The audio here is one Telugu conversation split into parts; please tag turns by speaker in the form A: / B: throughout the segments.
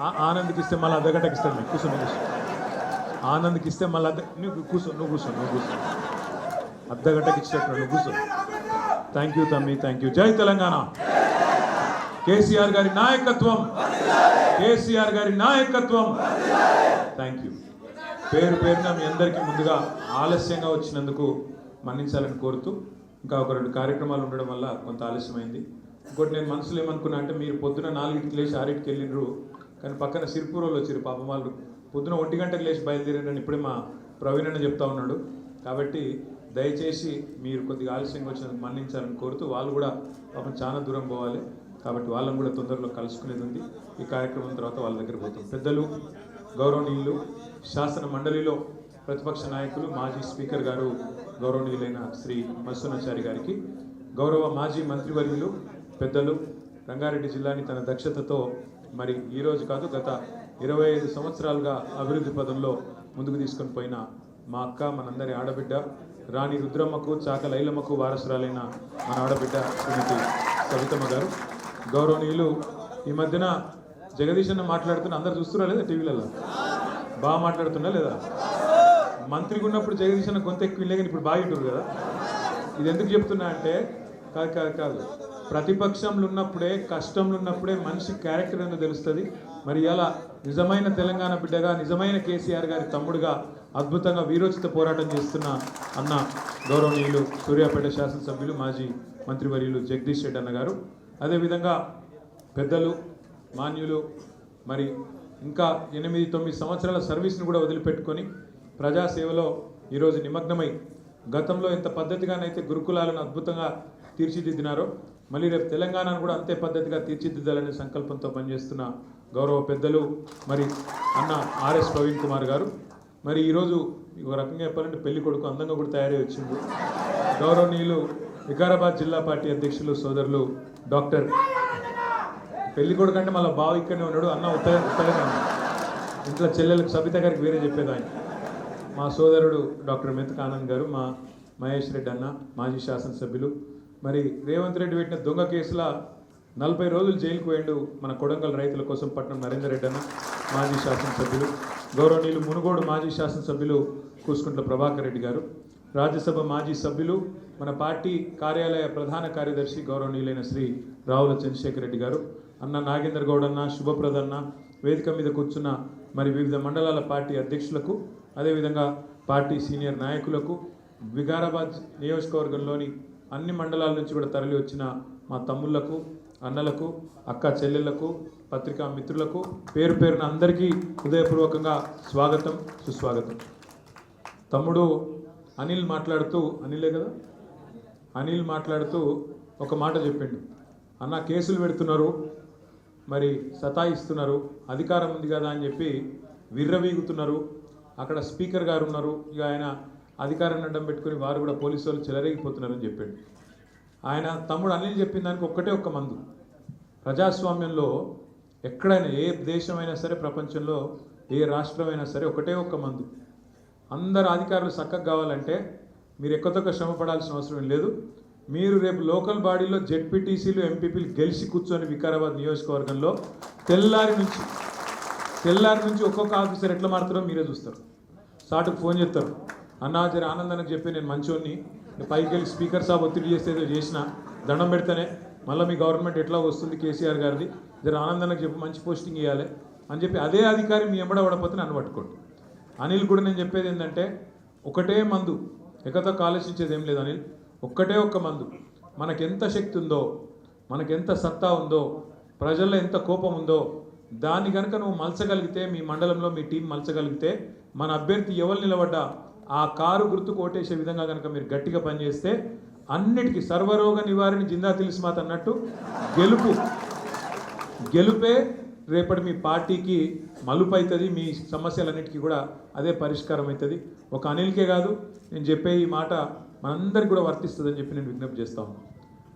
A: ఆ- ఆనంద్కి ఇస్తే మళ్ళీ అర్ధగంటకి ఇస్తాను నేను కూర్చో నువ్వు కూర్చో. ఆనంద్కి ఇస్తే మళ్ళీ అర్ధ నువ్వు కూర్చో నువ్వు కూర్చో నువ్వు కూర్చో. అర్ధగంటకి ఇచ్చినట్టు నువ్వు కూర్చో. థ్యాంక్ యూ తమ్మి thank you Jai Telangana. KCR గారి నాయకత్వం. కేసీఆర్ గారి నాయకత్వం. థ్యాంక్ యూ పేరు పేరున మీ అందరికీ ముందుగా ఆలస్యంగా వచ్చినందుకు మన్నించాలని కోరుతూ ఇంకా ఒక రెండు కార్యక్రమాలు ఉండడం వల్ల కొంత ఆలస్యమైంది. ఇంకోటి నేను మనసులో ఏమనుకున్నా అంటే మీరు పొద్దున నాలుగింటికి లేచి ఆరింటికి వెళ్ళినరు కానీ పక్కన సిరిపూర్లో వచ్చారు పాపం వాళ్ళు. పొద్దున ఒంటి గంటకు లేచి బయలుదేరారని ఇప్పుడే మా ప్రవీణ్ చెప్తా ఉన్నాడు. కాబట్టి దయచేసి మీరు కొద్దిగా ఆలస్యంగా వచ్చినందుకు మన్నించాలని కోరుతూ వాళ్ళు కూడా పాపం చాలా దూరం పోవాలి. కాబట్టి వాళ్ళని కూడా తొందరలో కలుసుకునేది ఉంది. ఈ కార్యక్రమం తర్వాత వాళ్ళ దగ్గర పోతాం. పెద్దలు గౌరవనీయులు శాసన మండలిలో ప్రతిపక్ష నాయకులు మాజీ స్పీకర్ గారు గౌరవనీయులైన శ్రీ మత్స్యనాచారి గారికి గౌరవ మాజీ మంత్రివర్యులు పెద్దలు రంగారెడ్డి జిల్లాని తన దక్షతతో మరి ఈరోజు కాదు గత ఇరవై ఐదు సంవత్సరాలుగా అభివృద్ధి పదంలో ముందుకు తీసుకొని పోయిన మా అక్క మనందరి ఆడబిడ్డ రాణి రుద్రమ్మకు చాక లైలమ్మకు వారసురాలైన మన ఆడబిడ్డ శ్రీమతి కవితమ్మ గారు. గౌరవనీయులు ఈ మధ్యన జగదీష్ అన్న మాట్లాడుతున్న అందరు చూస్తున్నా లేదా టీవీలలో? బాగా మాట్లాడుతున్నా లేదా? మంత్రిగా ఉన్నప్పుడు జగదీష్ అన్న గొంతు ఎక్కువ కానీ ఇప్పుడు బాగా కదా. ఇది ఎందుకు చెప్తున్నా అంటే కాదు కాదు కాదు. ప్రతిపక్షంలో ఉన్నప్పుడే కష్టంలో ఉన్నప్పుడే మనిషి క్యారెక్టర్ అనేది తెలుస్తుంది. మరి ఇలా నిజమైన తెలంగాణ బిడ్డగా నిజమైన కేసీఆర్ గారి తమ్ముడుగా అద్భుతంగా వీరోచిత పోరాటం చేస్తున్న అన్న గౌరవనీయులు సూర్యాపేట శాసనసభ్యులు మాజీ మంత్రివర్యులు జగదీష్ రెడ్డి అన్న గారు. అదేవిధంగా పెద్దలు మాన్యులు మరి ఇంకా ఎనిమిది తొమ్మిది సంవత్సరాల సర్వీస్ని కూడా వదిలిపెట్టుకొని ప్రజాసేవలో ఈరోజు నిమగ్నమై గతంలో ఎంత పద్ధతిగానైతే గురుకులాలను అద్భుతంగా తీర్చిదిద్దినారో మళ్ళీ రేపు తెలంగాణను కూడా అంతే పద్ధతిగా తీర్చిదిద్దాలనే సంకల్పంతో పనిచేస్తున్న గౌరవ పెద్దలు మరి అన్న ఆర్ఎస్ ప్రవీణ్ కుమార్ గారు. మరి ఈరోజు ఒక రకంగా చెప్పాలంటే పెళ్ళి కొడుకు అందంగా కూడా తయారై వచ్చింది గౌరవనీయులు వికారాబాద్ జిల్లా పార్టీ అధ్యక్షులు సోదరులు డాక్టర్ పెళ్ళి కొడుకు అంటే మళ్ళీ బావ ఇక్కడనే ఉన్నాడు అన్న ఉత్తర ఉత్తరనే ఇంట్లో చెల్లెలకు సబిత గారికి వేరే చెప్పేది ఆయన. మా సోదరుడు డాక్టర్ మెతక ఆనంద్ గారు మా మహేష్ రెడ్డి అన్న మాజీ శాసనసభ్యులు మరి రేవంత్ రెడ్డి పెట్టిన దొంగ కేసుల నలభై రోజులు జైలుకు పోయిండు మన కొడంగల్ రైతుల కోసం పట్నం నరేందర్ రెడ్డి అన్న మాజీ శాసనసభ్యులు. గౌరవనీయులు మునుగోడు మాజీ శాసనసభ్యులు కూసుకుంట్ల ప్రభాకర్ రెడ్డి గారు. రాజ్యసభ మాజీ సభ్యులు మన పార్టీ కార్యాలయ ప్రధాన కార్యదర్శి గౌరవనీయులైన శ్రీ రావుల చంద్రశేఖర్ రెడ్డి గారు అన్న నాగేందర్ గౌడ్ అన్న శుభప్రద్ అన్న వేదిక మీద కూర్చున్న మరి వివిధ మండలాల పార్టీ అధ్యక్షులకు అదేవిధంగా పార్టీ సీనియర్ నాయకులకు వికారాబాద్ నియోజకవర్గంలోని అన్ని మండలాల నుంచి కూడా తరలి వచ్చిన మా తమ్ముళ్ళకు అన్నలకు అక్క చెల్లెళ్ళకు పత్రికా మిత్రులకు పేరు పేరున అందరికీ హృదయపూర్వకంగా స్వాగతం సుస్వాగతం. తమ్ముడు అనిల్ మాట్లాడుతూ అనిలే కదా? అనిల్ మాట్లాడుతూ ఒక మాట చెప్పిండు. అన్న కేసులు పెడుతున్నారు. మరి సతాయిస్తున్నారు. అధికారం ఉంది కదా అని చెప్పి విర్రవీగుతున్నారు. అక్కడ స్పీకర్ గారు ఉన్నారు. ఇక ఆయన అధికారాన్ని అడ్డం పెట్టుకుని వారు కూడా పోలీసు వాళ్ళు చెలరేగిపోతున్నారని చెప్పాడు. ఆయన తమ్ముడు అనిల్ చెప్పిన దానికి ఒక్కటే ఒక్క మందు. ప్రజాస్వామ్యంలో ఎక్కడైనా ఏ దేశమైనా సరే ప్రపంచంలో ఏ రాష్ట్రమైనా సరే ఒకటే ఒక్క మందు. అందరు అధికారులు చక్కగా కావాలంటే మీరు ఎక్కతొక్క శ్రమ పడాల్సిన అవసరం లేదు. మీరు రేపు లోకల్ బాడీలో జెడ్పీటీసీలు ఎంపీపీలు గెలిచి కూర్చొని వికారాబాద్ నియోజకవర్గంలో తెల్లారి నుంచి తెల్లారి నుంచి ఒక్కొక్క ఆఫీసర్ ఎట్లా మారుతారో మీరే చూస్తారు. సాటుకు ఫోన్ చేస్తారు. అన్నా జర ఆనందానికి చెప్పి నేను మంచోన్ని. పైకి వెళ్ళి స్పీకర్ సాబ్ ఒత్తిడి చేస్తే ఏదో చేసిన దండం పెడితేనే. మళ్ళీ మీ గవర్నమెంట్ ఎట్లా వస్తుంది కేసీఆర్ గారిది? జర ఆనందానికి చెప్పి మంచి పోస్టింగ్ ఇవ్వాలి అని చెప్పి అదే అధికారి మీ ఎంబడ పడపోతే నన్ను పట్టుకోండి. అనిల్ కూడా నేను చెప్పేది ఏంటంటే ఒకటే మందు ఎక్కతో ఆలోచించేది ఏం లేదు అనిల్. ఒక్కటే ఒక్క మందు. మనకెంత శక్తి ఉందో మనకెంత సత్తా ఉందో ప్రజల్లో ఎంత కోపం ఉందో దాన్ని కనుక నువ్వు మలచగలిగితే మీ మండలంలో మీ టీం మలచగలిగితే మన అభ్యర్థి ఎవరు నిలబడ్డా ఆ కారు గుర్తు కోటేసే విధంగా కనుక మీరు గట్టిగా పనిచేస్తే అన్నిటికీ సర్వరోగ నివారణ జిందా తెలిసిమాత అన్నట్టు గెలుపు. గెలుపే రేపటి మీ పార్టీకి మలుపు అవుతుంది మీ సమస్యలన్నిటికీ కూడా అదే పరిష్కారం అవుతుంది ఒక అనిల్కే కాదు నేను చెప్పే ఈ మాట మనందరికి కూడా వర్తిస్తుందని చెప్పి నేను విజ్ఞప్తి చేస్తా ఉన్నాను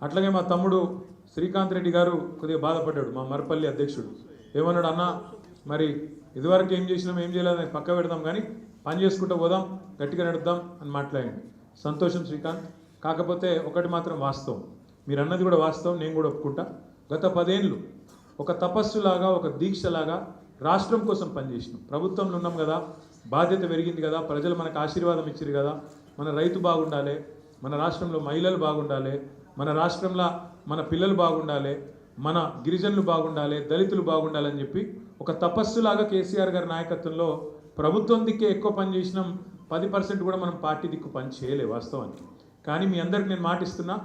A: అట్లాగే మా తమ్ముడు శ్రీకాంత్ రెడ్డి గారు కొద్దిగా బాధపడ్డాడు మా మరపల్లి అధ్యక్షుడు. ఏమన్నాడు అన్న మరి ఇదివరకు ఏం చేసినాం ఏం చేయలేదని పక్క పెడదాం కానీ పని చేసుకుంటూ పోదాం గట్టిగా నడుద్దాం అని మాట్లాడండి సంతోషం శ్రీకాంత్. కాకపోతే ఒకటి మాత్రం వాస్తవం. మీరు అన్నది కూడా వాస్తవం నేను కూడా ఒప్పుకుంటా. గత పదేళ్ళు ఒక తపస్సులాగా ఒక దీక్షలాగా రాష్ట్రం కోసం పనిచేసినాం. ప్రభుత్వంలో ఉన్నాం కదా బాధ్యత పెరిగింది కదా ప్రజలు మనకు ఆశీర్వాదం ఇచ్చారు కదా మన రైతు బాగుండాలి మన రాష్ట్రంలో మహిళలు బాగుండాలి మన రాష్ట్రంలో మన పిల్లలు బాగుండాలి మన గిరిజనులు బాగుండాలి దళితులు బాగుండాలని చెప్పి ఒక తపస్సులాగా కేసీఆర్ గారి నాయకత్వంలో ప్రభుత్వం దిక్కే ఎక్కువ పని చేసినాం పది పర్సెంట్ కూడా మనం పార్టీ దిక్కు పని చేయలే వాస్తవానికి. కానీ మీ అందరికి నేను మాటిస్తున్నా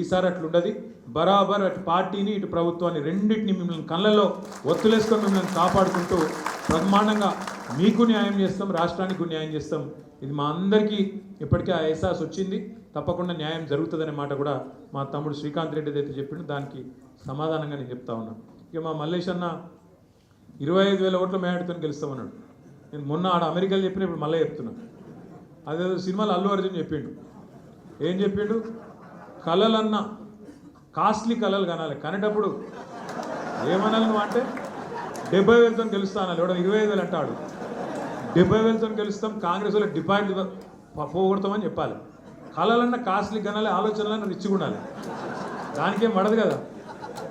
A: ఈసారి అట్లుండదు. బరాబర్ అటు పార్టీని ఇటు ప్రభుత్వాన్ని రెండింటిని మిమ్మల్ని కళ్ళల్లో ఒత్తులేసుకొని మిమ్మల్ని కాపాడుకుంటూ బ్రహ్మాండంగా మీకు న్యాయం చేస్తాం రాష్ట్రానికి న్యాయం చేస్తాం. ఇది మా అందరికీ ఇప్పటికే ఆ ఎహసాస్ వచ్చింది. తప్పకుండా న్యాయం జరుగుతుందనే మాట కూడా మా తమ్ముడు శ్రీకాంత్ రెడ్డి అయితే చెప్పిండు. దానికి సమాధానంగా నేను చెప్తా ఉన్నాను ఇక మా మల్లేష్ అన్న ఇరవై ఐదు వేల ఓట్ల మేడతో గెలుస్తామన్నాడు. నేను మొన్న ఆడ అమెరికాలో చెప్పిన ఇప్పుడు మళ్ళీ చెప్తున్నాను అదేదో సినిమాలో అల్లు అర్జున్ చెప్పిండు. ఏం చెప్పిండు? కళలన్న కాస్ట్లీ కళలు కనాలి. కనేటప్పుడు ఏమనాలి నువ్వు అంటే డెబ్బై వేలతో గెలుస్తా అనాలి. ఎవడో ఇరవై ఐదు వేలు అంటాడు. డెబ్బై వేలతో గెలుస్తాం కాంగ్రెస్ వాళ్ళు డిపాజిట్ పోగొడతామని చెప్పాలి. కళలన్న కాస్ట్లీ కనాలి ఆలోచనలన్న రిచ్గా ఉండాలి. దానికేం పడదు కదా.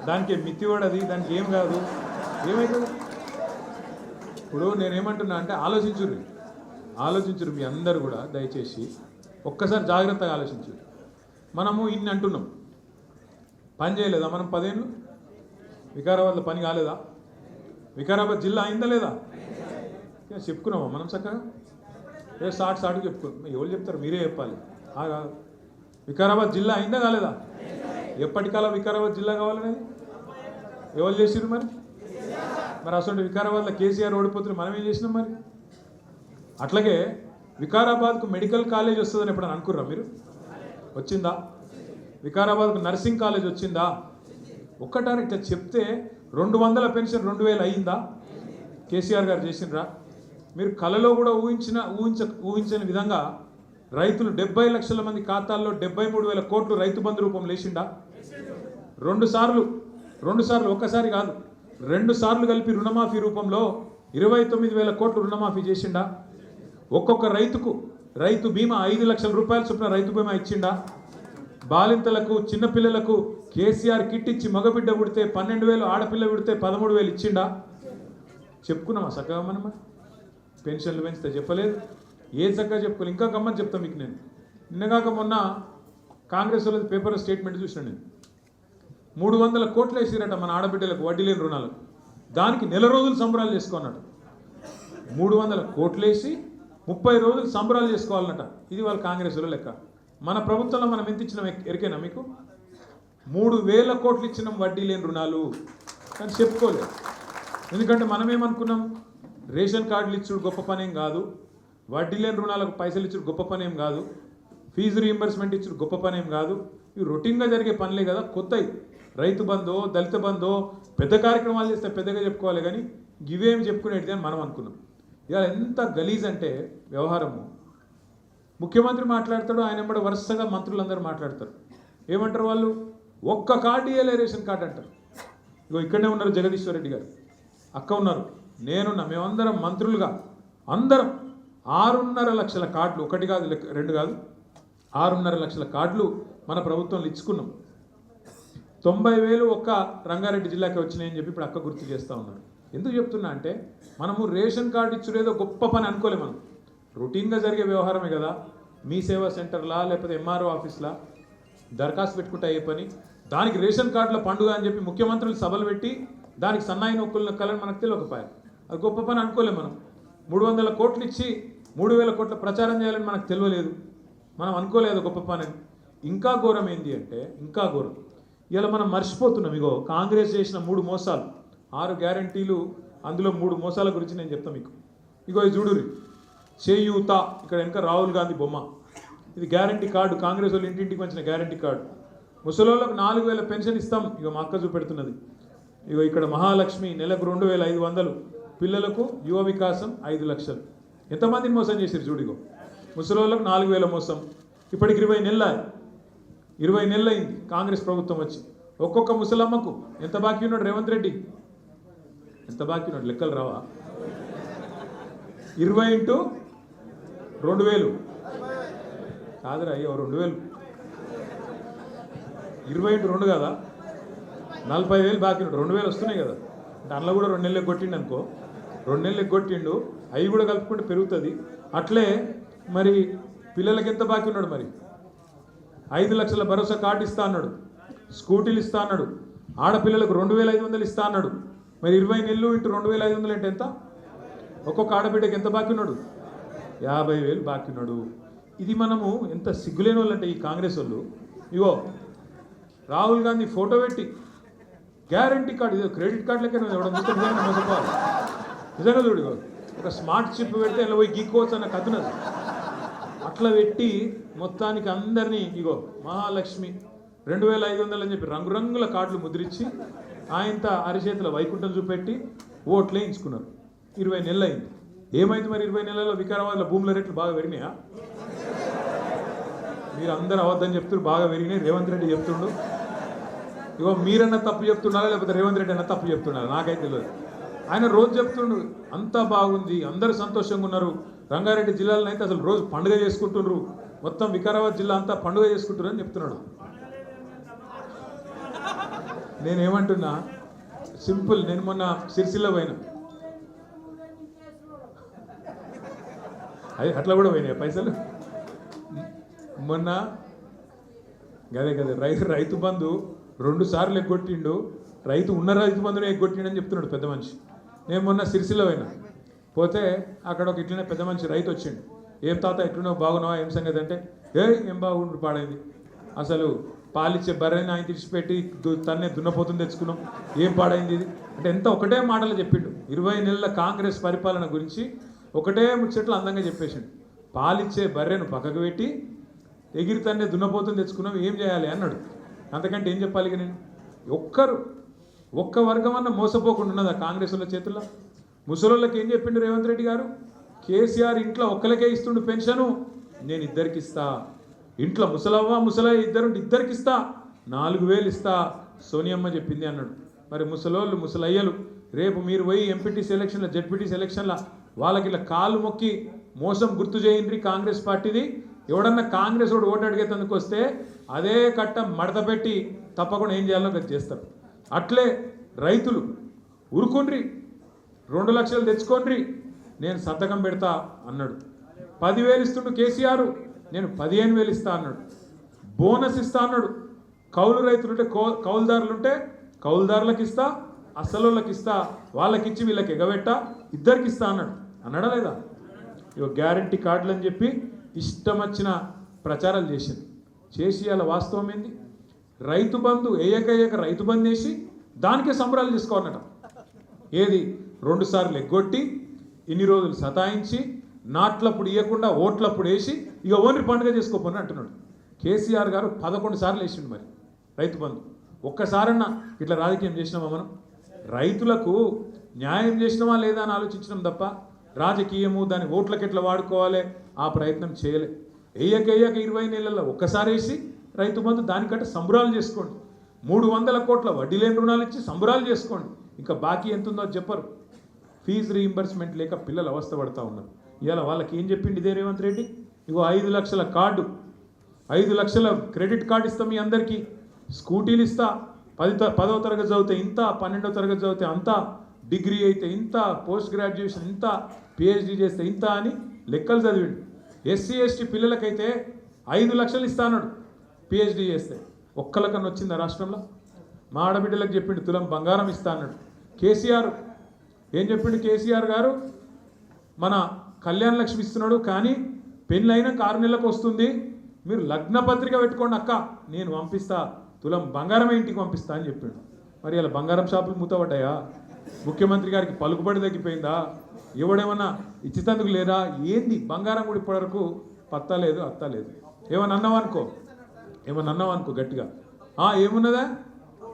A: దానికి ఏం మిత్తి దానికి ఏం కాదు. ఏమవుతుంది ఇప్పుడు నేనేమంటున్నా అంటే ఆలోచించుర్రి. ఆలోచించురు మీ అందరు కూడా దయచేసి ఒక్కసారి జాగ్రత్తగా ఆలోచించురు మనము ఇన్ని అంటున్నాం. పని చేయలేదా మనం పదేళ్ళు? వికారాబాద్లో పని కాలేదా? వికారాబాద్ జిల్లా అయిందా లేదా? చెప్పుకున్నామా మనం చక్కగా? ఏ సాటు సాటు చెప్పుకున్నాం ఎవరు చెప్తారు? మీరే చెప్పాలి. ఆ కాదు వికారాబాద్ జిల్లా అయిందా కాలేదా? ఎప్పటికాలం వికారాబాద్ జిల్లా కావాలనేది? ఎవరు చేసిరు మరి? మరి అసలు వికారాబాద్లో కేసీఆర్ ఓడిపోతున్నారు మనం ఏం చేసినాం మరి? అట్లాగే వికారాబాద్కు మెడికల్ కాలేజ్ వస్తుందని ఎప్పుడైనా అనుకుర్రా మీరు? వచ్చిందా? వికారాబాద్కు నర్సింగ్ కాలేజ్ వచ్చిందా? ఒక్కటారు ఇట్లా చెప్తే రెండు వందల పెన్షన్ రెండు వేలు అయ్యిందా కేసీఆర్ గారు చేసినరా మీరు కలలో కూడా ఊహించిన ఊహించ ఊహించని విధంగా రైతులు డెబ్బై లక్షల మంది ఖాతాల్లో డెబ్బై మూడు వేల కోట్లు రైతు బంధు రూపం లేచిండా రెండు సార్లు రెండు సార్లు ఒక్కసారి కాదు. రెండు సార్లు కలిపి రుణమాఫీ రూపంలో ఇరవై తొమ్మిది వేల కోట్లు రుణమాఫీ చేసిండా? ఒక్కొక్క రైతుకు రైతు బీమా ఐదు లక్షల రూపాయల చొప్పున రైతు బీమా ఇచ్చిండా? బాలింతలకు చిన్నపిల్లలకు కేసీఆర్ కిట్ ఇచ్చి మగబిడ్డ పుడితే పన్నెండు వేలు ఆడపిల్ల పుడితే పదమూడు వేలు ఇచ్చిండా? చెప్పుకున్నామా చక్కగా మనం పెన్షన్లు పెంచితే చెప్పలేదు. ఏ చక్కగా చెప్పుకోలేదు ఇంకా గమ్మని చెప్తాను మీకు నేను. నిన్నగాక మొన్న కాంగ్రెస్ వాళ్ళది పేపర్ స్టేట్మెంట్ చూసిన నేను. మూడు వందల కోట్లు వేసిరట మన ఆడబిడ్డలకు వడ్డీ లేని రుణాలు. దానికి నెల రోజులు సంబరాలు చేసుకున్నాడు మూడు వందల కోట్లేసి ముప్పై రోజులు సంబరాలు చేసుకోవాలన్నట. ఇది వాళ్ళ కాంగ్రెస్ లెక్క. మన ప్రభుత్వంలో మనం ఎంత ఇచ్చినాం ఎరికైనా ఎరికేనా మీకు? మూడు వేల కోట్లు ఇచ్చినాం వడ్డీ లేని రుణాలు. కానీ చెప్పుకోలేదు ఎందుకంటే మనం ఏమనుకున్నాం రేషన్ కార్డులు ఇచ్చుడు గొప్ప పనేం కాదు. వడ్డీ లేని రుణాలకు పైసలు ఇచ్చుడు గొప్ప పనేం కాదు. ఫీజు రీఎంబర్స్మెంట్ ఇచ్చుడు గొప్ప పనేం కాదు. ఇవి రొటీన్గా జరిగే పనులే కదా కొత్తవి రైతు బంధో దళిత బంధో పెద్ద కార్యక్రమాలు చేస్తే పెద్దగా చెప్పుకోవాలి కానీ ఇవేమి చెప్పుకునేటిది అని మనం అనుకున్నాం. ఇవాళ ఎంత గలీజ్ అంటే వ్యవహారము. ముఖ్యమంత్రి మాట్లాడతాడు ఆయన కూడా వరుసగా మంత్రులందరూ మాట్లాడతారు. ఏమంటారు వాళ్ళు? ఒక్క కార్డు ఇయ్యలే రేషన్ కార్డు అంటారు. ఇగో ఇక్కడనే ఉన్నారు జగదీశ్వర్ రెడ్డి గారు. అక్క ఉన్నారు. నేనున్నా మేమందరం మంత్రులుగా అందరం ఆరున్నర లక్షల కార్డులు ఒకటి కాదు రెండు కాదు ఆరున్నర లక్షల కార్డులు మన ప్రభుత్వంలో ఇచ్చుకున్నాం. తొంభై వేలు ఒక్క రంగారెడ్డి జిల్లాకి వచ్చినాయని చెప్పి ఇప్పుడు అక్క గుర్తు చేస్తూ ఉన్నారు ఎందుకు చెప్తున్నా అంటే మనము రేషన్ కార్డు ఇచ్చుడేదో గొప్ప పని అనుకోలే మనం. రొటీన్గా జరిగే వ్యవహారమే కదా. మీ సేవా సెంటర్లా లేకపోతే ఎంఆర్ఓ ఆఫీస్లా దరఖాస్తు పెట్టుకుంటే అయ్యే పని. దానికి రేషన్ కార్డుల పండుగ అని చెప్పి ముఖ్యమంత్రులు సభలు పెట్టి దానికి సన్నాయి నొక్కులు నొక్కాలని మనకు తెలియకపోయారు అది గొప్ప పని అనుకోలేము మనం. మూడు వందల కోట్లు ఇచ్చి మూడు వేల కోట్ల ప్రచారం చేయాలని మనకు తెలియలేదు. మనం అనుకోలేదు గొప్ప పని ఇంకా ఘోరం ఏంటి అంటే ఇంకా ఘోరం. ఇలా మనం మర్చిపోతున్నాం. ఇగో కాంగ్రెస్ చేసిన మూడు మోసాలు ఆరు గ్యారంటీలు అందులో మూడు మోసాల గురించి నేను చెప్తాను మీకు. ఇగో ఇది చూడురి చేయూత ఇక్కడ వెనక రాహుల్ గాంధీ బొమ్మ. ఇది గ్యారంటీ కార్డు కాంగ్రెస్ వాళ్ళు ఇంటింటికి వచ్చిన గ్యారంటీ కార్డు. ముసలోళ్ళకు నాలుగు వేల పెన్షన్ ఇస్తాం ఇక మా అక్క చూపెడుతున్నది. ఇగో ఇక్కడ మహాలక్ష్మి నెలకు రెండు వేల ఐదు వందలు పిల్లలకు యువ వికాసం ఐదు లక్షలు. ఎంతమందిని మోసం చేశారు చూడిగో ముసలోళ్ళకు నాలుగు వేల మోసం. ఇప్పటికి ఇరవై నెలలు ఇరవై నెలలు అయింది కాంగ్రెస్ ప్రభుత్వం వచ్చి. ఒక్కొక్క ముసలమ్మకు ఎంత బాకీ ఉన్నాడు రేవంత్ రెడ్డి? ఎంత బాకీ ఉన్నాడు? లెక్కలు రావా? ఇరవై ఇంటూ రెండు వేలు. కాదురా అయ్యో రెండు వేలు. ఇరవై ఇంటూ రెండు కదా? నలభై వేలు బాకీ ఉన్నాడు. రెండు వేలు వస్తున్నాయి కదా. అంటే కూడా రెండు నెలలు కొట్టిండు అనుకో. రెండు నెలలు కొట్టిండు. అవి కూడా కలుపుకుంటే పెరుగుతుంది. అట్లే మరి పిల్లలకి ఎంత బాకీ ఉన్నాడు మరి? ఐదు లక్షల భరోసా కార్డు ఇస్తా అన్నాడు. స్కూటీలు ఇస్తా అన్నాడు. ఆడపిల్లలకు రెండు వేల ఐదు వందలు ఇస్తా అన్నాడు. మరి ఇరవై నెలలు ఇటు రెండు వేల ఐదు వందలు అంటే ఎంత? ఒక్కొక్క ఆడబిడ్డకి ఎంత బాకీ ఉన్నాడు? యాభై వేలు బాకీ ఉన్నాడు. ఇది మనము ఎంత సిగ్గులేని వాళ్ళు అంటే ఈ కాంగ్రెస్ వాళ్ళు. ఇగో రాహుల్ గాంధీ ఫోటో పెట్టి గ్యారంటీ కార్డు ఇది క్రెడిట్ కార్డు లెక్క నిజంగా చూడు ఒక స్మార్ట్ చిప్ పెడితే ఇలా పోయి గీక్కోవచ్చు అన్న కథనది అట్లా పెట్టి మొత్తానికి అందరినీ ఇగో మహాలక్ష్మి రెండు వేల ఐదు వందలు అని చెప్పి రంగురంగుల కార్డులు ముద్రించి ఆయనత అరిచేతుల వైకుంఠం చూపెట్టి ఓట్లు వేయించుకున్నారు ఇరవై నెలలు అయింది ఏమైంది మరి ఇరవై నెలల్లో వికారాబాద్లో భూముల రేట్లు బాగా పెరిగినాయా? మీరు అందరూ అవద్దని చెప్తున్నారు బాగా పెరిగినాయి. రేవంత్ రెడ్డి చెప్తుండు. ఇగో మీరన్నా తప్పు చెప్తున్నారా? లేకపోతే రేవంత్ రెడ్డి అన్న తప్పు చెప్తున్నారా? నాకైతే తెలియదు ఆయన రోజు చెప్తుండు అంతా బాగుంది అందరూ సంతోషంగా ఉన్నారు. రంగారెడ్డి జిల్లాలో అయితే అసలు రోజు పండుగ చేసుకుంటున్నారు మొత్తం వికారాబాద్ జిల్లా అంతా పండుగ చేసుకుంటున్నారు అని చెప్తున్నాడు. నేనేమంటున్నా సింపుల్ నేను మొన్న సిరిసిల్ల పోయినా. అది అట్లా కూడా పోయినాయి పైసలు? మొన్న గదే గదే రైతు రైతు బంధు రెండు సార్లు ఎగ్గొట్టిండు. రైతు ఉన్న రైతు బంధునే ఎగ్గొట్టిండు అని చెప్తున్నాడు పెద్ద మనిషి. నేను మొన్న సిరిసిల్ల పోయినా. పోతే అక్కడ ఒక ఇట్లనే పెద్ద మనిషి రైతు వచ్చిండు. ఏం తాత ఎట్లున్నావు? బాగున్నావా? ఏం సంగతి అంటే ఏ ఏం బాగుండు పాడైంది. అసలు పాలిచ్చే బర్రెని ఆయన తీసిపెట్టి తన్నే దున్నపోతుంది తెచ్చుకున్నాం. ఏం పాడైంది ఇది? అంటే ఎంత ఒకటే మాటలు చెప్పిండు. ఇరవై నెలల కాంగ్రెస్ పరిపాలన గురించి ఒకటే ముచ్చట్లు అందంగా చెప్పేసిండు. పాలిచ్చే బర్రెను పక్కకు పెట్టి ఎగిరి తన్నే దున్నపోతుంది తెచ్చుకున్నాం ఏం చేయాలి అన్నాడు. అంతకంటే ఏం చెప్పాలి ఇక నేను? ఒక్కరు ఒక్క వర్గం అన్న మోసపోకుండా ఉన్నదా కాంగ్రెస్ వాళ్ళ చేతుల్లో? ముసలోళ్ళకి ఏం చెప్పిండు రేవంత్ రెడ్డి గారు? కేసీఆర్ ఇంట్లో ఒక్కరికే ఇస్తుండు పెన్షను నేను ఇద్దరికి ఇస్తా. ఇంట్లో ముసలవ్వ ముసలయ్య ఇద్దరు ఇద్దరికి ఇస్తా. నాలుగు వేలు ఇస్తా సోనియమ్మ చెప్పింది అన్నాడు. మరి ముసలోళ్ళు ముసలయ్యలు రేపు మీరు పోయి ఎంపీటీ సెలక్షన్ల జడ్పీటీ సెలక్షన్ల వాళ్ళకి ఇలా కాలు మొక్కి మోసం గుర్తు చేయండి కాంగ్రెస్ పార్టీది. ఎవడన్నా కాంగ్రెస్ వాడు ఓటు అడిగేందుకు వస్తే అదే కట్ట మడత పెట్టి తప్పకుండా ఏం చేయాలో అది చేస్తారు. అట్లే రైతులు ఉరుకుండ్రి. రెండు లక్షలు తెచ్చుకోండి నేను సంతకం పెడతా అన్నాడు. పదివేలు ఇస్తుండు కేసీఆర్ నేను పదిహేను వేలు ఇస్తా అన్నాడు. బోనస్ ఇస్తా అన్నాడు. కౌలు రైతులు ఉంటే కౌ కౌలుదారులు ఉంటే కౌలుదారులకు ఇస్తా అసలులకు ఇస్తా వాళ్ళకి ఇచ్చి వీళ్ళకి ఎగబెట్టా ఇద్దరికి ఇస్తా అన్నాడు. అన్నాడా లేదా? ఇగో గ్యారంటీ కార్డులు అని చెప్పి ఇష్టం వచ్చిన ప్రచారాలు చేసింది. చేసి అలా వాస్తవం ఏంది? రైతు బంధు ఏయక ఏయక రైతు బంధు వేసి దానికే సంబరాలు చేసుకోవాలన్నట ఏది? రెండు సార్లు ఎగ్గొట్టి ఇన్ని రోజులు సతాయించి నాట్లప్పుడు ఇవ్వకుండా ఓట్లప్పుడు వేసి ఇక ఓన్లీ పండుగ చేసుకోపోని అంటున్నాడు. కేసీఆర్ గారు పదకొండు సార్లు వేసిండు మరి రైతు బంధు. ఒక్కసారన్నా ఇట్లా రాజకీయం చేసినామా మనం? రైతులకు న్యాయం చేసినామా లేదా అని ఆలోచించడం తప్ప రాజకీయము దాని ఓట్లకి ఎట్లా వాడుకోవాలి ఆ ప్రయత్నం చేయలే. వేయక వేయక ఇరవై నెలల్లో ఒక్కసారి వేసి రైతు బంధు దానికంటే సంబురాలు చేసుకోండి. మూడు వందల కోట్ల వడ్డీ లేని రుణాలు ఇచ్చి సంబరాలు చేసుకోండి. ఇంకా బాకీ ఎంత ఉందో చెప్పరు. ఫీజు రీయింబర్స్మెంట్ లేక పిల్లలు అవస్థ పడతా ఉన్నారు ఇవాళ వాళ్ళకి ఏం చెప్పింది ఇదే రేవంత్ రెడ్డి? ఇగో ఐదు లక్షల కార్డు. ఐదు లక్షల క్రెడిట్ కార్డు ఇస్తాం మీ అందరికీ. స్కూటీలు ఇస్తా. పది త- పదవ తరగతి చదివితే ఇంత పన్నెండవ తరగతి చదివితే అంత డిగ్రీ అయితే ఇంత పోస్ట్ గ్రాడ్యుయేషన్ ఇంత పిహెచ్డి చేస్తే ఇంత అని లెక్కలు చదివిండు. ఎస్సీ ఎస్టీ పిల్లలకైతే ఐదు లక్షలు ఇస్తానడు అన్నాడు పిహెచ్డి చేస్తే. ఒక్కలకన్నా వచ్చిందా రాష్ట్రంలో? మా ఆడబిడ్డలకు చెప్పిండు తులం బంగారం ఇస్తా అన్నాడు. కేసీఆర్ ఏం చెప్పిండు కేసీఆర్ గారు? మన కళ్యాణ లక్ష్మి ఇస్తున్నాడు కానీ పెళ్ళైనాక ఆరు నెలలకు వస్తుంది. మీరు లగ్న పత్రిక పెట్టుకోండి అక్క నేను పంపిస్తా. తులం బంగారమే ఇంటికి పంపిస్తా అని చెప్పిండు. మరి ఇలా బంగారం షాపులు మూతపడ్డాయా? ముఖ్యమంత్రి గారికి పలుకుబడి తగ్గిపోయిందా? ఎవడేమన్నా ఇచ్చితందుకు లేదా? ఏంది? బంగారం కూడా ఇప్పటివరకు పత్తా లేదు అత్తా లేదు ఏమన్నా అన్నావు అనుకో? ఏమన్నా అన్నావు అనుకో గట్టిగా? ఏమున్నదా?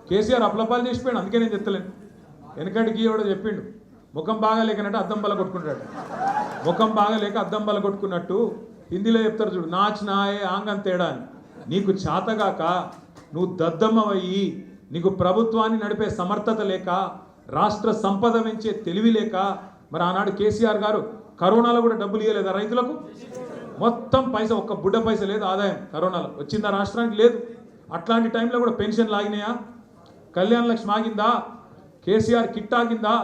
A: కేసీఆర్ అప్లపాలు చేసిపోయాడు అందుకే నేను చెప్తలేను. వెనకటికి ఎవడో చెప్పిండు. ముఖం బాగా లేకనట్టు అద్దం బల కొట్టుకుంటాడు. ముఖం బాగా లేక అద్దం బల కొట్టుకున్నట్టు హిందీలో చెప్తారు చూడు నాచ్ నాయే ఆంగం తేడా అని. నీకు చాతగాక నువ్వు దద్దమ్మవయ్యి నీకు ప్రభుత్వాన్ని నడిపే సమర్థత లేక రాష్ట్ర సంపద పెంచే తెలివి లేక మరి ఆనాడు కేసీఆర్ గారు కరోనాలో కూడా డబ్బులు ఇవ్వలేదా రైతులకు? మొత్తం పైసా ఒక్క బుడ్డ పైస లేదు ఆదాయం కరోనాలో. వచ్చిందా రాష్ట్రానికి? లేదు. అట్లాంటి టైంలో కూడా పెన్షన్ లాగినాయా? కళ్యాణ లక్ష్మి ఆగిందా? కేసీఆర్ కిట్ ఆగిందా?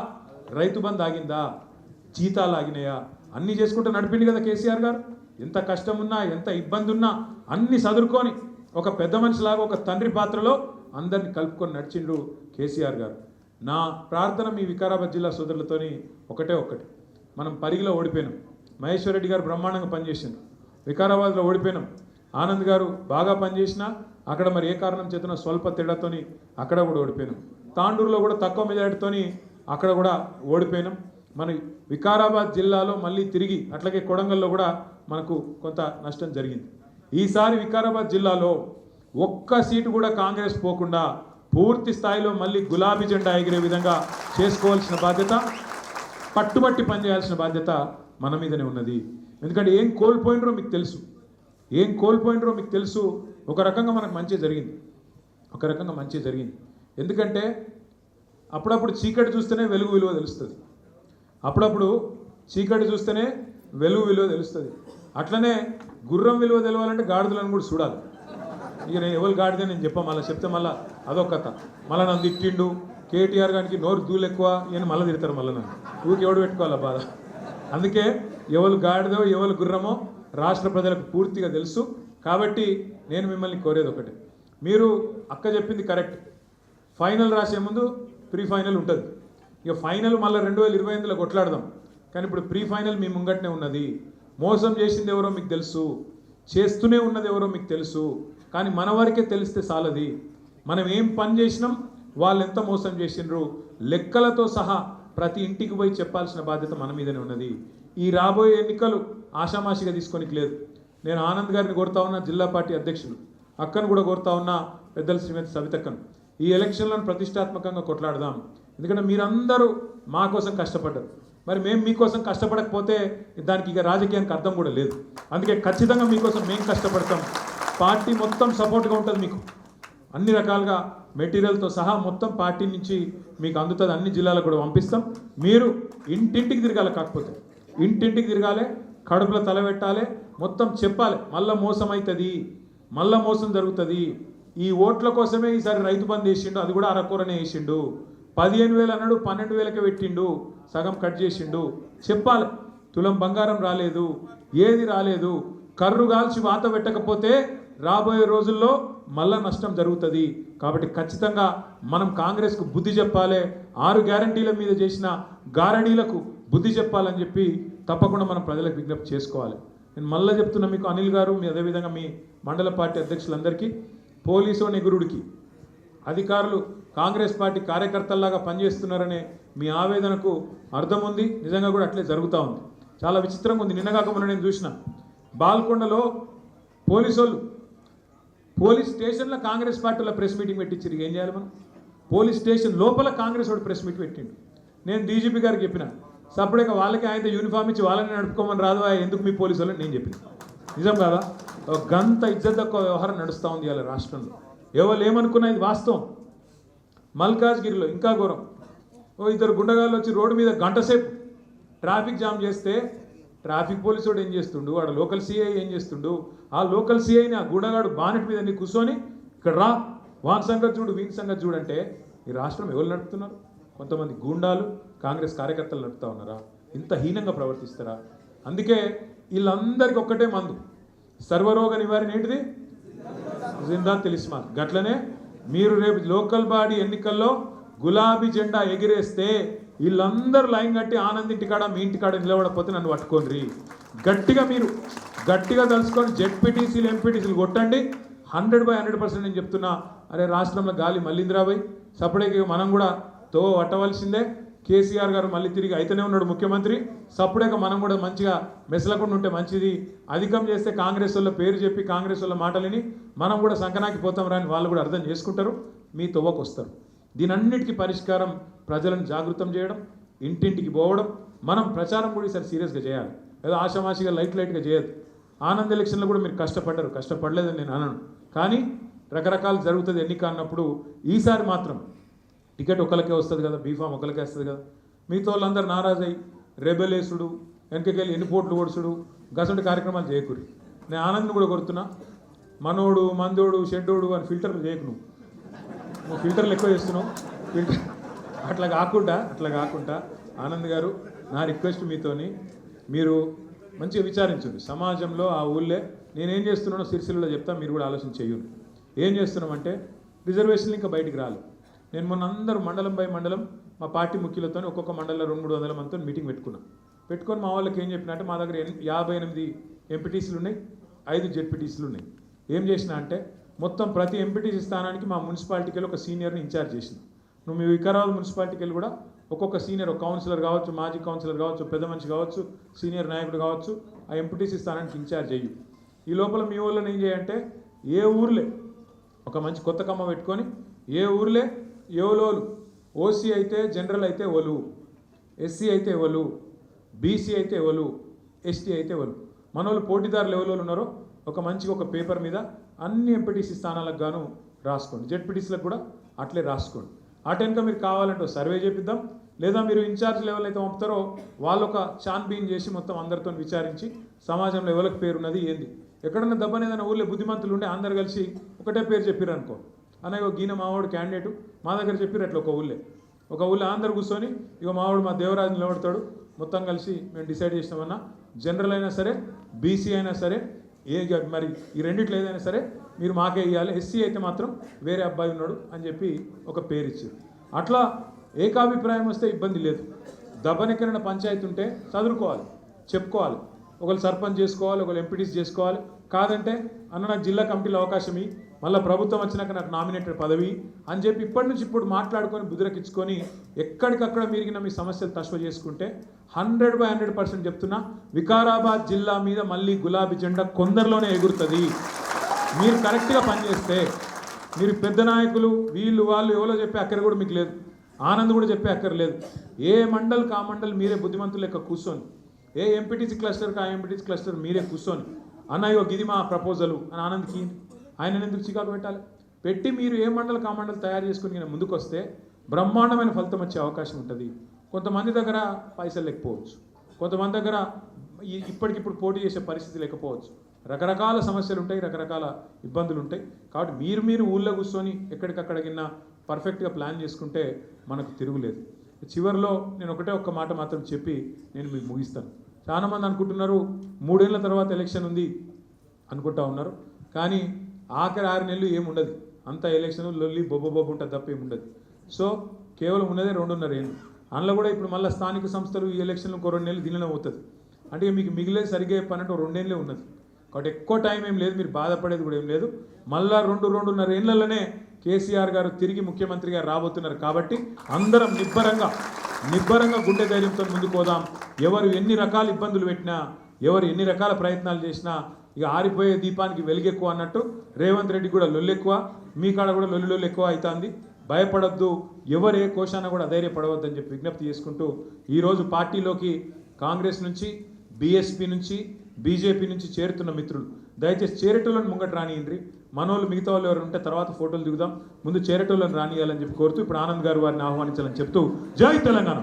A: రైతు బంద్ ఆగిందా? జీతాలు ఆగినాయా? అన్నీ చేసుకుంటూ నడిపింది కదా కేసీఆర్ గారు. ఎంత కష్టం ఉన్నా ఎంత ఇబ్బంది ఉన్నా అన్ని సదురుకొని ఒక పెద్ద మనిషిలాగా ఒక తండ్రి పాత్రలో అందరిని కలుపుకొని నడిచిండ్రు కేసీఆర్ గారు. నా ప్రార్థన మీ వికారాబాద్ జిల్లా సోదరులతోని ఒకటే ఒక్కటి. మనం పరిగిలో ఓడిపోయినాం. మహేశ్వర్ రెడ్డి గారు బ్రహ్మాండంగా పనిచేసిండు. వికారాబాద్లో ఓడిపోయినాం. ఆనంద్ గారు బాగా పనిచేసినా అక్కడ మరి ఏ కారణం చేతన స్వల్ప తేడాతోని అక్కడ కూడా ఓడిపోయినాం. తాండూరులో కూడా తక్కువ మెజారిటీతోని అక్కడ కూడా ఓడిపోయినాం. మన వికారాబాద్ జిల్లాలో మళ్ళీ తిరిగి అట్లాగే కొడంగల్లో కూడా మనకు కొంత నష్టం జరిగింది. ఈసారి వికారాబాద్ జిల్లాలో ఒక్క సీటు కూడా కాంగ్రెస్ పోకుండా పూర్తి స్థాయిలో మళ్ళీ గులాబీ జెండా ఎగిరే విధంగా చేసుకోవాల్సిన బాధ్యత పట్టుబట్టి పనిచేయాల్సిన బాధ్యత మన మీదనే ఉన్నది. ఎందుకంటే ఏం కోల్పోయినరో మీకు తెలుసు. ఏం కోల్పోయినరో మీకు తెలుసు. ఒక రకంగా మనకు మంచి జరిగింది. ఒక రకంగా మంచి జరిగింది. ఎందుకంటే అప్పుడప్పుడు చీకటి చూస్తేనే వెలుగు విలువ తెలుస్తుంది. అప్పుడప్పుడు చీకటి చూస్తేనే వెలుగు విలువ తెలుస్తుంది. అట్లనే గుర్రం విలువ తెలవాలంటే గాడిదలను కూడా చూడాలి. ఇక నేను ఎవరు గాడిదే నేను చెప్పా మళ్ళీ చెప్తే మళ్ళీ అదొక కథ. మళ్ళీ నన్ను తిట్టిండు. కేటీఆర్ గారికి నోరు దూలు ఎక్కువ ఇవన్నీ మళ్ళీ తిడతారు మళ్ళీ నన్ను. ఊరికి ఎవడు పెట్టుకోవాలా బాధ? అందుకే ఎవరు గాడిదో ఎవరు గుర్రమో రాష్ట్ర ప్రజలకు పూర్తిగా తెలుసు. కాబట్టి నేను మిమ్మల్ని కోరేది ఒకటి. మీరు అక్క చెప్పింది కరెక్ట్. ఫైనల్ రాసే ముందు ప్రీ ఫైనల్ ఉంటుంది. ఇక ఫైనల్ మళ్ళీ రెండు వేల ఇరవై ఎనిమిదిలో కొట్లాడదాం. కానీ ఇప్పుడు ప్రీ ఫైనల్ మీ ముంగట్నే ఉన్నది. మోసం చేసింది ఎవరో మీకు తెలుసు. చేస్తూనే ఉన్నది ఎవరో మీకు తెలుసు. కానీ మన వారికే తెలిస్తే చాలది మనం ఏం పని చేసినాం వాళ్ళు ఎంత మోసం చేసిండ్రు లెక్కలతో సహా ప్రతి ఇంటికి పోయి చెప్పాల్సిన బాధ్యత మన మీదనే ఉన్నది. ఈ రాబోయే ఎన్నికలు ఆషామాషిగా తీసుకోనికి లేదు. నేను ఆనంద్ గారిని కోరుతా ఉన్నా జిల్లా పార్టీ అధ్యక్షులు. అక్కను కూడా కోరుతా ఉన్నా పెద్దల శ్రీమతి సవితక్కను. ఈ ఎలక్షన్లను ప్రతిష్టాత్మకంగా కొట్లాడదాం. ఎందుకంటే మీరందరూ మా కోసం కష్టపడ్డారు. మరి మేము మీకోసం కష్టపడకపోతే దానికి ఇక రాజకీయానికి అర్థం కూడా లేదు. అందుకే ఖచ్చితంగా మీకోసం మేము కష్టపడతాం. పార్టీ మొత్తం సపోర్ట్గా ఉంటుంది మీకు. అన్ని రకాలుగా మెటీరియల్తో సహా మొత్తం పార్టీ నుంచి మీకు అందుతుంది. అన్ని జిల్లాలకు కూడా పంపిస్తాం. మీరు ఇంటింటికి తిరగాలి కాకపోతే. ఇంటింటికి తిరగాలి కడుపులో తలబెట్టాలి మొత్తం చెప్పాలి. మళ్ళీ మోసం అవుతుంది మళ్ళీ మోసం జరుగుతుంది. ఈ ఓట్ల కోసమే ఈసారి రైతు బంద్ వేసిండు అది కూడా అరకూరనే వేసిండు పదిహేను వేలు అన్నాడు పన్నెండు వేలకే పెట్టిండు సగం కట్ చేసిండు. చెప్పాలి తులం బంగారం రాలేదు ఏది రాలేదు కర్రు కాల్చి వాత పెట్టకపోతే రాబోయే రోజుల్లో మళ్ళా నష్టం జరుగుతుంది. కాబట్టి ఖచ్చితంగా మనం కాంగ్రెస్కు బుద్ధి చెప్పాలి ఆరు గ్యారంటీల మీద చేసిన గారడీలకు బుద్ధి చెప్పాలని చెప్పి తప్పకుండా మనం ప్రజలకు విజ్ఞప్తి చేసుకోవాలి. నేను మళ్ళీ చెప్తున్నా మీకు అనిల్ గారు మీ అదేవిధంగా మీ మండల పార్టీ అధ్యక్షులందరికీ పోలీసు నిగురుడికి అధికారులు కాంగ్రెస్ పార్టీ కార్యకర్తల్లాగా పనిచేస్తున్నారనే మీ ఆవేదనకు అర్థం ఉంది నిజంగా కూడా అట్లే జరుగుతూ ఉంది. చాలా విచిత్రంగా ఉంది. నిన్నగాక మొన్న నేను చూసిన బాల్కొండలో పోలీసు పోలీస్ స్టేషన్లో కాంగ్రెస్ పార్టీలో ప్రెస్ మీటింగ్ పెట్టించారు ఏం చేయాలి మనం? పోలీస్ స్టేషన్ లోపల కాంగ్రెస్ వాడు ప్రెస్ మీట్ పెట్టిండు. నేను డీజీపీ గారికి చెప్పిన సపరేట్గా వాళ్ళకి ఆయన యూనిఫామ్ ఇచ్చి వాళ్ళని నడుపుకోమని రాదు ఎందుకు మీ పోలీసు వాళ్ళని నేను చెప్పిన. నిజం కదా? ఒక గంత ఇజ్జత్ తక్కువ వ్యవహారం నడుస్తూ ఉంది ఇవాళ రాష్ట్రంలో. ఎవరు ఏమనుకున్నా ఇది వాస్తవం. మల్కాజ్గిరిలో ఇంకా ఘోరం. ఓ ఇద్దరు గుండగాళ్ళు వచ్చి రోడ్డు మీద గంట సేపు ట్రాఫిక్ జామ్ చేస్తే ట్రాఫిక్ పోలీసు వాడు ఏం చేస్తుండు? వాడు లోకల్ సిఐ ఏం చేస్తుండు? ఆ లోకల్ సిఐని ఆ గుండగాడు బానెట్ మీద నీ కూర్చొని ఇక్కడ రా వాన్ సంగతి చూడు వీన్ సంగతి చూడంటే ఈ రాష్ట్రం ఎవరు నడుపుతున్నారు? కొంతమంది గూండాలు కాంగ్రెస్ కార్యకర్తలు నడుపుతా ఉన్నారా? ఇంత హీనంగా ప్రవర్తిస్తారా? అందుకే వీళ్ళందరికీ ఒక్కటే మందు. సర్వరోగ నివారణ ఏంటిది? జిందా తెలిసిమా గట్లనే మీరు రేపు లోకల్ బాడీ ఎన్నికల్లో గులాబీ జెండా ఎగిరేస్తే వీళ్ళందరూ లైన్ కట్టి ఆనంద్ ఇంటికాడ మీ ఇంటికాడ నిలబడకపోతే నన్ను పట్టుకోండి గట్టిగా మీరు గట్టిగా తలుసుకొని జెడ్పీటీసీలు ఎంపీటీసీలు కొట్టండి. హండ్రెడ్ బై హండ్రెడ్ పర్సెంట్ నేను చెప్తున్నా అరే రాష్ట్రంలో గాలి మళ్ళీందిరాబాయ్ సపడేకి మనం కూడా తో పట్టవలసిందే. కేసీఆర్ గారు మళ్ళీ తిరిగి అయితేనే ఉన్నాడు ముఖ్యమంత్రి. సప్పుడేక మనం కూడా మంచిగా మెసలకుండా ఉంటే మంచిది. అధికం చేస్తే కాంగ్రెస్ వాళ్ళ పేరు చెప్పి కాంగ్రెస్ వాళ్ళ మాటలని మనం కూడా సంకనాకి పోతాం రాని వాళ్ళు కూడా అర్థం చేసుకుంటారు. మీ తువ్వకు వస్తారు దీనన్నిటికీ పరిష్కారం ప్రజలను జాగృతం చేయడం ఇంటింటికి పోవడం మనం ప్రచారం కూడా ఈసారి సీరియస్గా చేయాలి. ఏదో ఆషామాషిగా లైట్ లైట్గా చేయదు ఆనంద్ ఎలక్షన్లో కూడా మీరు కష్టపడ్డారు. కష్టపడలేదని నేను అనను. కానీ రకరకాలు జరుగుతుంది ఎన్నిక అన్నప్పుడు ఈసారి మాత్రం టికెట్ ఒకరికే వస్తుంది కదా బీఫామ్ ఒకరికే వస్తుంది కదా. మిగతా వాళ్ళందరూ నారాజై రెబెలేసుడు వెనకకెళ్ళి ఎన్ని పోట్లు కొడుచుడు గసంటి కార్యక్రమాలు చేయకూరి నేను ఆనంద్ని కూడా కొడుతున్నా. మనోడు మందోడు షెడ్డోడు అని ఫిల్టర్లు చేయకు నువ్వు. నువ్వు ఫిల్టర్లు ఎక్కువ చేస్తున్నావు. ఫిల్టర్ అట్లా కాకుండా అట్లా కాకుండా ఆనంద్ గారు నా రిక్వెస్ట్ మీతోని మీరు మంచిగా విచారించండి. సమాజంలో ఆ ఊళ్ళే నేనేం చేస్తున్నానో సిరిసిల్లలో చెప్తా మీరు కూడా ఆలోచన చేయండి. ఏం చేస్తున్నామంటే రిజర్వేషన్లు ఇంకా బయటికి రాలేదు. నేను మొన్న అందరూ మండలం బై మండలం మా పార్టీ ముఖ్యులతో ఒక్కొక్క మండలంలో రెండు మూడు వందల మందితో మీటింగ్ పెట్టుకున్నాం. పెట్టుకొని మా వాళ్ళకి ఏం చెప్పిన అంటే మా దగ్గర యాభై ఎనిమిది ఎంపీటీసీలు ఉన్నాయి ఐదు జెడ్పీటీసీలు ఉన్నాయి. ఏం చేసిన అంటే మొత్తం ప్రతి ఎంపీటీసీ స్థానానికి మా మున్సిపాలిటీకి వెళ్ళి ఒక సీనియర్ని ఇన్ఛార్జ్ చేసిన నువ్వు మీ వికారాబాద్ మున్సిపాలిటీకి వెళ్ళి కూడా ఒక్కొక్క సీనియర్ కౌన్సిలర్ కావచ్చు మాజీ కౌన్సిలర్ కావచ్చు పెద్ద మనిషి కావచ్చు సీనియర్ నాయకుడు కావచ్చు ఆ ఎంపీటీసీ స్థానానికి ఇన్ఛార్జ్ అయ్యి. ఈ లోపల మీ వాళ్ళని ఏం చేయంటే ఏ ఊర్లే ఒక మంచి కొత్త కమ్మ పెట్టుకొని ఏ ఊర్లే ఎవలోలు ఓసీ అయితే జనరల్ అయితే ఒలు ఎస్సీ అయితే ఒలు బీసీ అయితే ఒలు ఎస్టీ అయితే ఒలు మన వాళ్ళు పోటీదారులు ఎవరు ఉన్నారో ఒక మంచి ఒక పేపర్ మీద అన్ని ఎంపీటీసీ స్థానాలకు గాను రాసుకోండి. జెడ్పీటీసీలకు కూడా అట్లే రాసుకోండి. అటెన్క మీరు కావాలంటే సర్వే చేపిద్దాం. లేదా మీరు ఇన్ఛార్జ్ లెవెల్ అయితే పంపుతారో వాళ్ళు ఒక చాన్ బీన్ చేసి మొత్తం అందరితో విచారించి సమాజంలో ఎవరికి పేరున్నది ఏంది? ఎక్కడన్నా దెబ్బని ఏదైనా ఊళ్ళో బుద్ధిమంతులు ఉంటే అందరు కలిసి ఒకటే పేరు చెప్పారు అనుకో అన్న ఇగో గీన మావాడు క్యాండిడేట్. మా దగ్గర చెప్పారు అట్లా ఒక ఊళ్ళే. ఒక ఊళ్ళో అందరు కూర్చొని ఇక మావాడు మా దేవరాజు నిలబడతాడు. మొత్తం కలిసి మేము డిసైడ్ చేసినామన్నా. జనరల్ అయినా సరే బీసీ అయినా సరే ఏ మరి ఈ రెండిట్లో ఏదైనా సరే మీరు మాకే ఇవ్వాలి ఎస్సీ అయితే మాత్రం వేరే అబ్బాయి ఉన్నాడు అని చెప్పి ఒక పేరు ఇచ్చారు. అట్లా ఏకాభిప్రాయం వస్తే ఇబ్బంది లేదు. దెబ్బనెక్కరైన పంచాయతీ ఉంటే చదువుకోవాలి చెప్పుకోవాలి. ఒకళ్ళు సర్పంచ్ చేసుకోవాలి ఒకళ్ళు ఎంపీటీస్ చేసుకోవాలి. కాదంటే అన్న నాకు జిల్లా కమిటీలో అవకాశం ఇవి మళ్ళీ ప్రభుత్వం వచ్చినాక నాకు నామినేటెడ్ పదవి అని చెప్పి ఇప్పటి నుంచి ఇప్పుడు మాట్లాడుకొని బుదిరకిచ్చుకొని ఎక్కడికక్కడ మీరిగిన మీ సమస్యలు తశ్వ చేసుకుంటే హండ్రెడ్ బై హండ్రెడ్ పర్సెంట్ చెప్తున్నా వికారాబాద్ జిల్లా మీద మళ్ళీ గులాబీ జెండా కొందరిలోనే ఎగురుతుంది. మీరు కరెక్ట్గా పనిచేస్తే మీరు పెద్ద నాయకులు వీళ్ళు వాళ్ళు ఎవరో చెప్పే అక్కడ కూడా మీకు లేదు. ఆనంద్ కూడా చెప్పే అక్కర్లేదు ఏ మండల్ కా మండల్ మీరే బుద్ధిమంతులు లెక్క కూర్చొని ఏ ఎంపీటీసీ క్లస్టర్ కా ఎంపీటీసీ క్లస్టర్ మీరే కూర్చొని అన్నయ్యో గిది మా ప్రపోజలు అని ఆనంద్కి ఆయన ఎందుకు చికాకు పెట్టాలి? పెట్టి మీరు ఏ మండలి కామండలు తయారు చేసుకుని ఈయన ముందుకు వస్తే బ్రహ్మాండమైన ఫలితం వచ్చే అవకాశం ఉంటుంది. కొంతమంది దగ్గర పైసలు లేకపోవచ్చు. కొంతమంది దగ్గర ఇప్పటికిప్పుడు పోటీ చేసే పరిస్థితి లేకపోవచ్చు. రకరకాల సమస్యలు ఉంటాయి రకరకాల ఇబ్బందులు ఉంటాయి. కాబట్టి మీరు మీరు ఊళ్ళో కూర్చొని ఎక్కడికక్కడ పర్ఫెక్ట్గా ప్లాన్ చేసుకుంటే మనకు తిరుగులేదు. చివరిలో నేను ఒకటే ఒక్క మాట మాత్రం చెప్పి నేను మీకు ముగిస్తాను. చాలామంది అనుకుంటున్నారు మూడేళ్ళ తర్వాత ఎలక్షన్ ఉంది అనుకుంటా ఉన్నారు. కానీ ఆఖరి ఆరు నెలలు ఏముండదు. అంత ఎలక్షన్ లొల్లి బొబ్బ బొబ్బ ఉంటుంది తప్ప ఏముండదు. సో కేవలం ఉన్నదే రెండున్నర ఏళ్ళు. అందులో కూడా ఇప్పుడు మళ్ళీ స్థానిక సంస్థలు ఈ ఎలక్షన్లు ఇంకో రెండు నెలలు దీనిలో అవుతుంది. అంటే మీకు మిగిలే సరిగ్గా చెప్పానంటే రెండేళ్ళే ఉన్నది. కాబట్టి ఎక్కువ టైం ఏం లేదు మీరు బాధపడేది కూడా ఏం లేదు. మళ్ళా రెండు రెండున్నర ఏళ్ళలోనే కేసీఆర్ గారు తిరిగి ముఖ్యమంత్రిగా రాబోతున్నారు కాబట్టి అందరం నిబ్బరంగా నిబ్బరంగా గుండె ధైర్యంతో ముందుకు పోదాం. ఎవరు ఎన్ని రకాల ఇబ్బందులు పెట్టినా ఎవరు ఎన్ని రకాల ప్రయత్నాలు చేసినా ఇక ఆరిపోయే దీపానికి వెలుగెక్కువ అన్నట్టు రేవంత్ రెడ్డి కూడా లొల్లు ఎక్కువ మీ కాడ కూడా లొల్లి లొల్లు ఎక్కువ అవుతుంది భయపడొద్దు ఎవరే కోశాన కూడా ధైర్యపడవద్దని చెప్పి విజ్ఞప్తి చేసుకుంటూ ఈరోజు పార్టీలోకి కాంగ్రెస్ నుంచి బీఎస్పీ నుంచి బీజేపీ నుంచి చేరుతున్న మిత్రులు. దయచేసి చేరేటోళ్ళని ముంగట రానియండి మనోళ్ళు మిగతా వాళ్ళు ఎవరు ఉంటే తర్వాత ఫోటోలు దిగుదాం. ముందు చేరేటోళ్ళని రానియాలని చెప్పి కోరుతూ ఇప్పుడు ఆనంద్ గారు వారిని ఆహ్వానించాలని చెప్తూ జై తెలంగాణ.